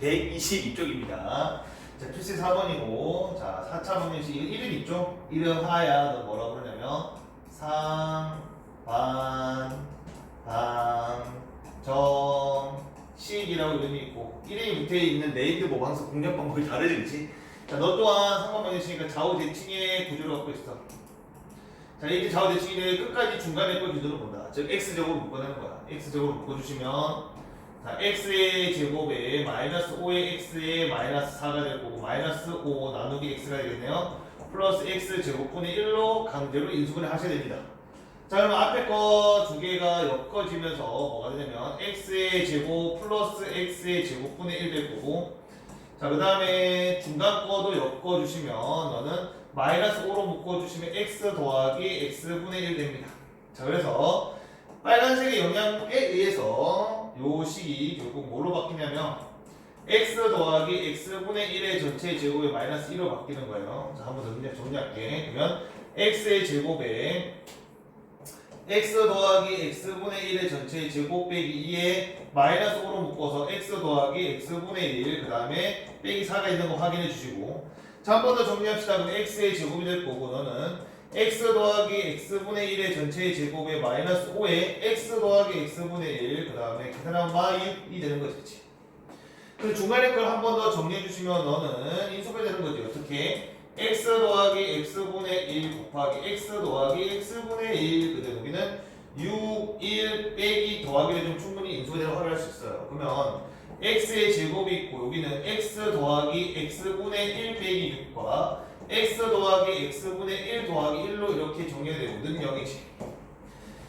122쪽입니다. 자, 필수 4번이고, 자, 4차 방정식, 이거 이름 있죠? 이름 하야, 너 뭐라고 그러냐면, 상, 반, 방, 정, 식이라고 이름이 있고, 이름이 밑에 있는 네임드 모방서 공략 방법이 다르지? 자, 너 또한 상관 방정식이니까 좌우 대칭의 구조를 갖고 있어. 자, 이렇게 좌우 대칭이 끝까지 중간에 걸 기준으로 본다. 즉, x제곱을 묶어내는 거야. x제곱을 묶어주시면, 자, x의 제곱에 마이너스 5의 x에 마이너스 4가 될 거고 마이너스 5 나누기 x가 되겠네요. 플러스 x 제곱분의 1로 강제로 인수분해 하셔야 됩니다. 자 그러면 앞에 거 두 개가 엮어지면서 뭐가 되냐면 x의 제곱 플러스 x의 제곱분의 1 될 거고 자 그 다음에 중간 거도 엮어주시면 너는 마이너스 5로 묶어주시면 x 더하기 x분의 1 됩니다. 자 그래서 빨간색의 영향에 의해서 요 식이 결국 뭘로 바뀌냐면 x 더하기 x분의 1의 전체 제곱에 마이너스 1로 바뀌는 거예요. 자, 한 번 더 정리- 정리할게. 그러면 x의 제곱에 x 더하기 x분의 1의 전체 제곱 빼기 2에 마이너스 5로 묶어서 x 더하기 x분의 1, 그 다음에 빼기 4가 있는 거 확인해 주시고 자, 한 번 더 정리합시다. 그럼 x의 제곱이 될 거고 너는 x 더하기 x분의 1의 전체 제곱에 마이너스 5에 x 더하기 x분의 1, 그 다음에 계산하면 마이 되는 거지? 그리고 중간에 걸 한 번 더 정리해 주시면 너는 인수분해 되는 거지. 어떻게? x 더하기 x분의 1 곱하기 x 더하기 x분의 1 그대로 여기는 6, 1 빼기 더하기를 좀 충분히 인수분해를 활용할 수 있어요. 그러면 x의 제곱이 있고 여기는 x 더하기 x분의 1 빼기 6과 x 더하기 x분의 1 더하기 1로 이렇게 정리되고 능력이지.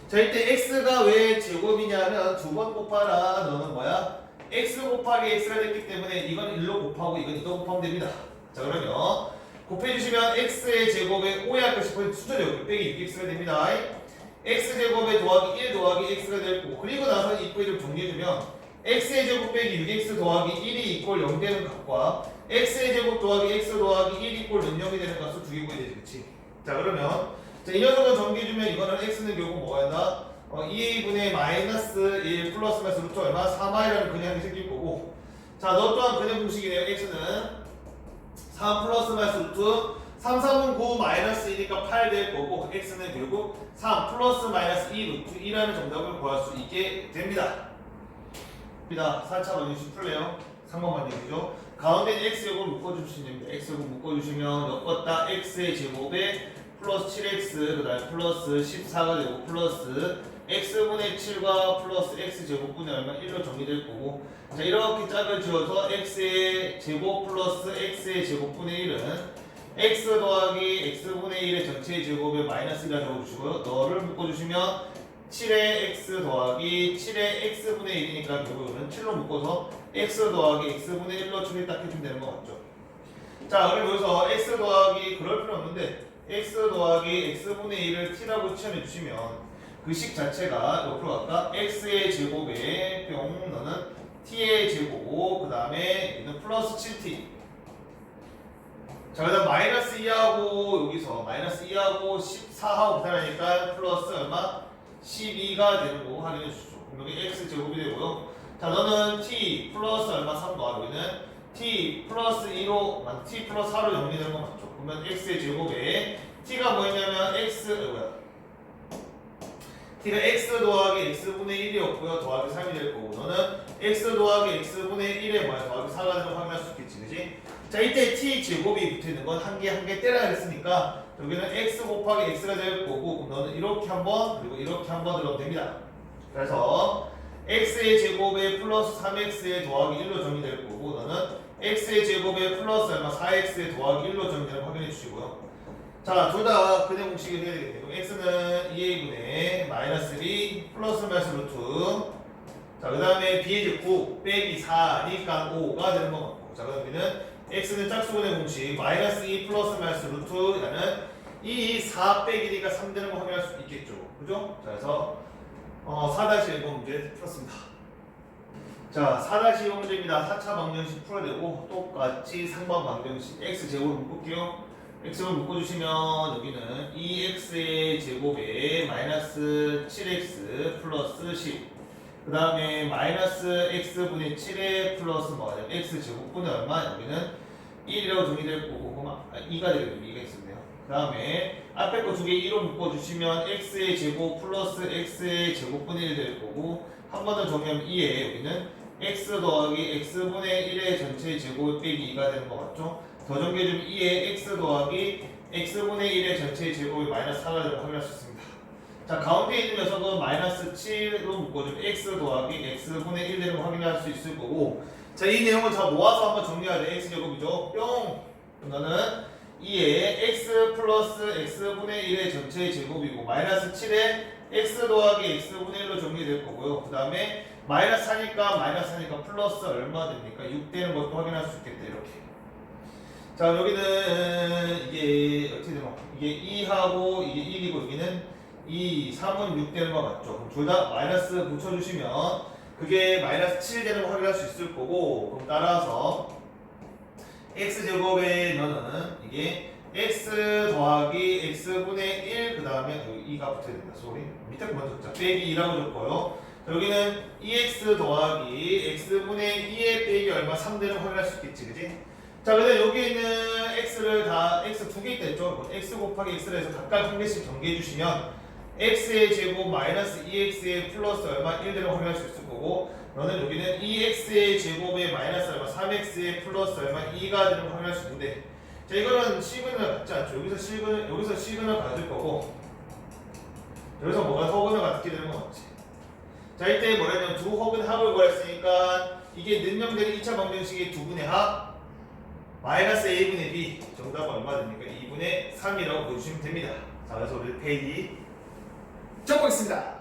자 이때 x가 왜 제곱이냐면 두 번 곱하라 너는 뭐야? x 곱하기 x가 됐기 때문에 이건 1로 곱하고 이건 2로 곱하면 됩니다. 자 그러면 곱해주시면 x의 제곱에 5의 할것 싶으면 숫자죠. 빼기 6x가 됩니다. x 제곱에 더하기 1 더하기 x가 될 거고 그리고 나서 이 이qu에 좀 정리해주면 x의 제곱 빼기 6x 더하기 1이 이꼴 0 되는 값과 x의 제곱 더하기 x 더하기 1 이꼴 0이 되는 값을 두 개 구해야 되지 그치? 자 그러면 자, 이 녀석을 정리해주면 이거는 x는 결국 뭐가 된다? 어, 2a분의 마이너스 1 플러스 마이너스 루트 얼마? 3i라는 근형이 생길 거고 자 너 또한 근형 공식이네요 x는 3 플러스 마이너스 루트 3, 3은 9 마이너스 2니까 8 될 거고 x는 결국 3 플러스 마이너스 2 루트 2라는 정답을 구할 수 있게 됩니다. 입니다. 4차 방정식 풀래요. 3번 방정식이죠. 가운데 x 요걸 묶어주시면 됩니다. x 요걸 묶어주시면 엮었다 x의 제곱에 플러스 7x 그 다음에 플러스 14가 되고 플러스 x분의 7과 플러스 x 제곱분의 얼마 1로 정리될 거고 자 이렇게 짝을 지어서 x의 제곱 플러스 x의 제곱분의 1은 x 더하기 x분의 1의 전체 제곱에 마이너스 1라 적어주시고요 너를 묶어주시면 7의 x 더하기 7의 x분의 1이니까 결국은 7로 묶어서 x 더하기 x분의 1로 처리 딱 해주면 되는 거 맞죠? 자 그럼 여기서 x 더하기 그럴 필요 없는데 x 더하기 x분의 1을 t라고 치환해 주시면 그 식 자체가 옆으로 갈까? x의 제곱에 뿅 너는 t의 제곱 그 다음에 얘는 플러스 7t 자 그 다음 마이너스 2하고 여기서 마이너스 2하고 14하고 계산하니까 플러스 얼마? 12가 되는 거 확인해 주시죠 그럼 여기 x 제곱이 되고요. 자 너는 t 플러스 얼마 3 더하고 여기는 t 플러스 2로 t 플러스 4로 정리되는 거 맞죠? 그러면 x의 제곱에 t가 뭐였냐면 x 어, 뭐야 t가 x 더하기 x분의 1이었고요. 더하기 3이 될 거고 너는 x 더하기 x분의 1에 뭐야? 더하기 4가 되는 걸 확인할 수 있겠지. 그지? 자 이때 t 제곱이 붙어있는 건 한 개 한 개 때려야 했으니까 여기는 x 곱하기 x가 될 거고 그럼 너는 이렇게 한번 그리고 이렇게 한번 들어가면 됩니다. 그래서 x의 제곱에 플러스 3x의 더하기 1로 정리될 거고 너는 x의 제곱에 플러스 얼마 4x의 더하기 1로 정리되는 거 확인해 주시고요. 자, 둘 다 그냥 공식을 해야 되겠네요. x는 2a분의 마이너스 2 플러스 마이너스 루트. 자, 그 다음에 b의 제9 빼기 4니까 5가 되는 거 같고. 자, 그 다음 우리는 x는 짝수분의 공식 마이너스 2 플러스 마이너스 루트라는 이4 빼기니까 3 되는 거 확인할 수 있겠죠. 그죠? 자, 그래서 어, 4-1번 문제 풀었습니다. 자, 4-2번 문제입니다. 4차 방정식 풀어야 되고 똑같이 3번 방정식 x 제곱을 묶을게요. X를 묶어주시면 여기는 2x의 제곱에 마이너스 7x 플러스 10 그 다음에 마이너스 x분의 7에 플러스 뭐 x 제곱분의 얼마? 여기는 1이라고 정의될 거고 그럼 아, 2가 되겠네요 2가 있었네요. 그 다음에 앞에 거 두 개 1로 묶어주시면 x의 제곱 플러스 x의 제곱분의 1 될 거고 한 번 더 정리하면 2에 여기는 x 더하기 x분의 1의 전체 제곱 빼기 2가 되는 거 맞죠? 더 정리해주면 2에 x 더하기 x분의 1의 전체 제곱이 마이너스 4가 되는 거 확인할 수 있습니다. 자 가운데 있는 녀석은 마이너스 7로 묶어주면 x 더하기 x분의 1 되는 거 확인할 수 있을 거고 자 이 내용을 다 모아서 한번 정리해야 돼. x제곱이죠? 뿅! 그러면은 2에 x 플러스 x분의 1의 전체 제곱이고 마이너스 7에 x 더하기 x분의 1로 정리될 거고요. 그 다음에 마이너스 4니까 마이너스 4니까 플러스 얼마 됩니까? 6 되는 것도 확인할 수 있겠다 이렇게 자 여기는 이게 어떻게 되나? 이게 2하고 이게 1이고 여기는 2, 3은 6 되는 거 맞죠? 그럼 둘 다 마이너스 붙여주시면 그게 마이너스 7 되는 거 확인할 수 있을 거고 그럼 따라서 x제곱에 넣으면 이게 x 더하기 x분의 1 그 다음에 여기 2가 붙어야 된다. 소리 밑에 거 먼저 자. 빼기 2라고 줬고요. 여기는 2x 더하기 x분의 2의 빼기 얼마 3 되는 거 확인할 수 있겠지 그지? 자 근데 여기 있는 x를 다 x 두개 있다 했죠? x 곱하기 x를 해서 각각 한 개씩 정리해 주시면 x의 제곱 마이너스 2x의 플러스 얼마 1 되는 거 확인할 수 있을 거고 너는 여기는 2x의 제곱에 마이너스 얼마 3x의 플러스 얼마 2가 되는 거 확인할 수 있는데 자 이거는 시그널 같지 않죠? 여기서 시그널 여기서 시그널 가질 거고 여기서 뭐가 허근을 갖게 되는 거 맞지? 자 이때 뭐냐면 두 혹은 합을 구했으니까 이게 능력되는 2차 방정식의 두 분의 합 마이너스 a분의 b 정답은 얼마 됩니까? 2분의 3이라고 보여주시면 됩니다 자 그래서 우리 페이지 적고 있습니다.